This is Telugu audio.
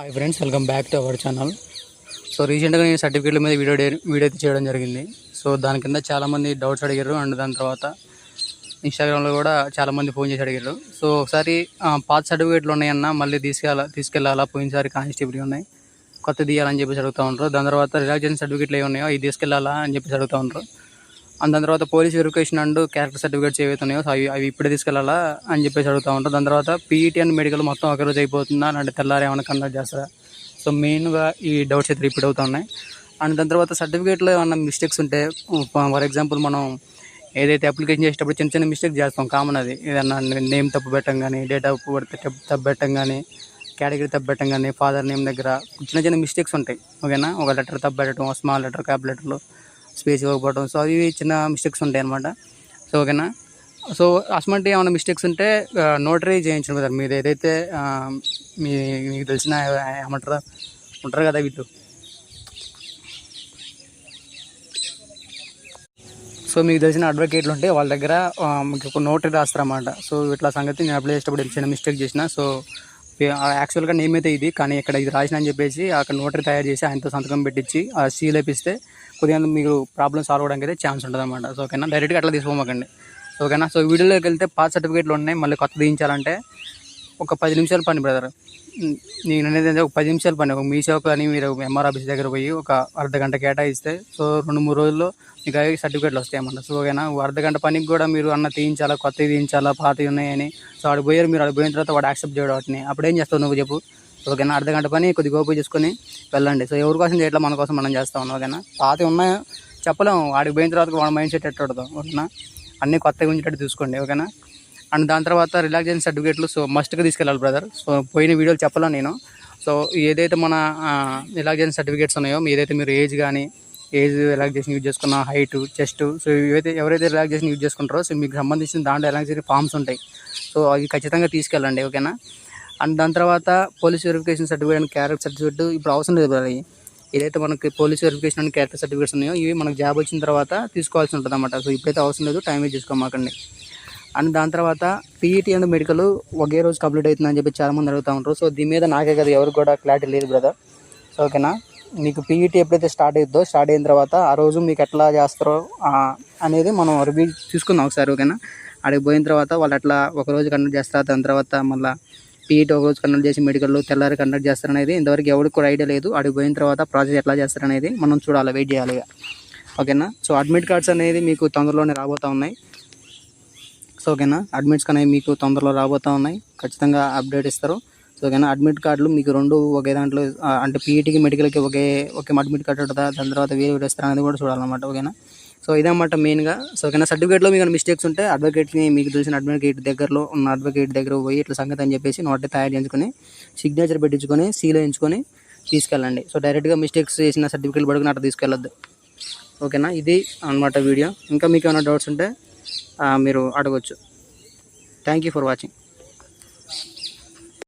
Hi friends welcome back to our channel so రీసెంట్గా నేను సర్టిఫికేట్ల మీద వీడియో వీడియో అయితే చేయడం జరిగింది. సో దాని కింద చాలామంది డౌట్స్ అడిగారు. అండ్ దాని తర్వాత ఇన్స్టాగ్రామ్లో కూడా చాలామంది ఫోన్ చేసి అడిగారు. సో ఒకసారి పాత సర్టిఫికేట్లు ఉన్నాయన్న మళ్ళీ తీసుకెళ్ళాలా తీసుకెళ్ళాలా? పోయినసారి కానిస్టేబుల్ ఉన్నాయి. కొత్త తీయాలని చెప్పేసి అడుగుతూ ఉంటారు. దాని తర్వాత రిలాక్సేషన్ సర్టిఫికేట్లు ఏమి ఉన్నాయో అవి తీసుకెళ్ళాలా అని చెప్పేసి అడుగుతూ ఉంటారు. అండ్ దాని తర్వాత police verification and character certificates ఏవైతే ఉన్నాయో అవి అవి ఇప్పుడే తీసుకెళ్ళాలా అని చెప్పేసి అడుగుతూ ఉంటారు. దాని తర్వాత పీఈటీ అండ్ మెడికల్ మొత్తం ఒక రోజు అయిపోతుందా? అంటే తెల్లారి ఏమైనా కండక్ట్ చేస్తారా? సో మెయిన్గా ఈ డౌట్స్ అయితే రిపీట్ అవుతున్నాయి అండ్ దాని తర్వాత సర్టిఫికేట్లో ఏమన్నా మిస్టేక్స్ ఉంటే ఫర్ ఎగ్జాంపుల్ మనం ఏదైతే అప్లికేషన్ చేసేటప్పుడు చిన్న చిన్న మిస్టేక్ చేస్తాం కామన్ అది. ఏదన్నా నేమ్ తప్పు పెట్టం కానీ డేట్ ఆఫ్ బర్త్ తప్పు పెట్టడం కానీ కేటగిరీ తప్పు పెట్టడం కానీ ఫాదర్ నేమ్ దగ్గర చిన్న చిన్న మిస్టేక్స్ ఉంటాయి. ఓకేనా? ఒక లెటర్ తప్పు పెట్టడం స్మాల్ లెటర్ క్యాప్ లెటర్లు స్పేస్ ఇవ్వకపోవడం సో అవి చిన్న మిస్టేక్స్ ఉంటాయి అనమాట సో ఓకేనా సో అటువంటి ఏమైనా మిస్టేక్స్ ఉంటే నోటరీ చేయించడం కదా మీరు ఏదైతే మీ మీకు తెలిసిన ఏమంటారా? ఉంటారు కదా వీళ్ళు. సో మీకు తెలిసిన అడ్వకేట్లు ఉంటే వాళ్ళ దగ్గర మీకు ఒక నోటరీ రాస్తారన్నమాట. సో ఇట్లా సంగతి నేను అప్లై చేసేటప్పుడు చిన్న మిస్టేక్ చేసిన సో యాక్చువల్గా నేమ్ అయితే ఇది కానీ ఇక్కడ ఇది రాసిన అని చెప్పేసి అక్కడ నోటరీ తయారు చేసి ఆయనతో సంతకం పెట్టించి ఆ సీల్ వేపిస్తే కొద్దిగా మీకు ప్రాబ్లమ్ సాల్వ్ అవడానికి అయితే ఛాన్స్ ఉంటుంది అనమాట సో ఓకేనా? డైరెక్ట్గా అట్లా తీసుకోమాకండి. ఓకేనా? సో వీడియోలోకి వెళ్తే పాత సర్టిఫికేట్లు ఉన్నాయి మళ్ళీ కొత్త తీయించాలంటే ఒక పది నిమిషాలు పని బ్రదర్. నేను అనేది ఒక పది నిమిషాలు పని. ఒక మీ కానీ మీరు ఎంఆర్ ఆఫీస్ దగ్గర పోయి ఒక అర్ధ గంట కేటాయిస్తే సో రెండు మూడు రోజుల్లో మీకు అవి సర్టిఫికేట్లు వస్తాయి అన్నమాట. సో ఓకేనా? అర్ధ గంట పనికి కూడా మీరు అన్న తీయించాలా కొత్తవి తీయించాలా పాతవి ఉన్నాయని. సో ఆడు పోయారు మీరు ఆడు పోయిన తర్వాత వాడు యాక్సెప్ట్ చేయడం వాటిని. అప్పుడు ఏం చేస్తావు నువ్వు చెప్పు. ఓకేనా? అర్ధ గంట పని కొద్దిగా గోపు చేసుకొని వెళ్ళండి. సో ఎవరి కోసం చేయట్లా మన కోసం మనం చేస్తాం ఓకేనా? పాతవి ఉన్నాయో? చెప్పలేము. వాడికి పోయిన తర్వాత వాడి మైండ్ సెట్ ఎట్టడదు ఓకేనా? అన్నీ కొత్తగా ఉంచేటట్టు చూసుకోండి ఓకేనా? అండ్ దాని తర్వాత రిలాక్సేషన్ సర్టిఫికేట్లు సో మస్ట్గా తీసుకెళ్ళాలి బ్రదర్ సో పోయిన వీడియోలు చెప్పలేను నేను. సో ఏదైతే మన రిలాక్సేషన్ సర్టిఫికేట్స్ ఉన్నాయో ఏదైతే మీరు ఏజ్ కానీ ఏజ్ రిలాక్సేషన్ యూజ్ చేసుకున్న హైట్ చెస్ట్ సో ఇవైతే ఎవరైతే రిలాక్సేషన్ యూజ్ చేసుకుంటారో సో మీకు సంబంధించిన దాంట్లో రిలాక్సేషన్ ఫామ్స్ ఉంటాయి. సో అవి ఖచ్చితంగా తీసుకెళ్ళండి ఓకేనా? అండ్ దాని తర్వాత police verification certificate and character certificate ఇప్పుడు అవసరం లేదు బ్రదర్ ఏదైతే మనకి police verification and character certificates ఉన్నాయో ఇవి మనకు జాబ్ వచ్చిన తర్వాత తీసుకోవాల్సి ఉంటుంది అన్నమాట సో ఇప్పుడైతే అవసరం లేదు టైం వేస్ట్ చేసుకోమాకండి. అండ్ దాని తర్వాత పీఈటీ అండ్ మెడికల్ ఒకే రోజు కంప్లీట్ అవుతుందని చెప్పి చాలామంది అడుగుతూ ఉంటారు. సో దీని మీద నాకే కదా ఎవరికి కూడా క్లారిటీ లేదు బ్రదర్. సో ఓకేనా? మీకు పీఈటీ ఎప్పుడైతే స్టార్ట్ అవుతుందో స్టార్ట్ అయిన తర్వాత ఆ రోజు మీకు ఎట్లా చేస్తారో అనేది మనం రివ్యూ చూసుకుందాం ఒకసారి ఓకేనా? అక్కడికి పోయిన తర్వాత వాళ్ళు అట్లా ఒక రోజు కండక్ట్ చేస్తారు దాని తర్వాత మళ్ళీ పీఈటీ ఒక రోజు కండక్ట్ చేసి మెడికల్ తెల్లారి కండక్ట్ చేస్తారనేది ఇంతవరకు ఎవరికి కూడా ఐడియా లేదు. అక్కడికి పోయిన తర్వాత ప్రాసెస్ ఎట్లా చేస్తారనేది మనం చూడాలి వెయిట్ చేయాలిగా ఓకేనా? సో అడ్మిట్ కార్డ్స్ అనేది మీకు తొందరలోనే రాబోతూ ఉన్నాయి. సో ఓకేనా? అడ్మిట్స్ కానీ మీకు తొందరలో రాబోతూ ఉన్నాయి. ఖచ్చితంగా అప్డేట్ ఇస్తారు. సో ఓకేనా? అడ్మిట్ కార్డులు మీకు రెండు ఒకే దాంట్లో అంటే పీఈటీకి మెడికల్కి ఒకే ఒకే అడ్మిట్ కార్డు ఉంటుందా? దాని తర్వాత వేరే వేరే ఇస్తారు అనేది కూడా చూడాలన్నమాట. ఓకేనా? సో ఇదన్నమాట మెయిన్గా సో ఓకేనా? సర్టిఫికేట్లో మీకు మిస్టేక్స్ ఉంటే అడ్వకేట్ని మీకు తెలిసిన అడ్వకేట్ దగ్గరలో ఉన్న అడ్వకేట్ దగ్గర పోయి ఇట్లా సంగతి అని చెప్పేసి నోట్ తయారు చేయించుకొని సిగ్నేచర్ పెట్టించుకొని సీల్ వేయించుకొని తీసుకెళ్ళండి. సో డైరెక్ట్గా మిస్టేక్స్ చేసిన సర్టిఫికేట్ పడుకుని అట్లా తీసుకెళ్ళొద్దు. ఓకేనా? ఇది అన్నమాట వీడియో ఇంకా మీకు ఏమైనా డౌట్స్ ఉంటే మీరు అడగచ్చు. Thank you for watching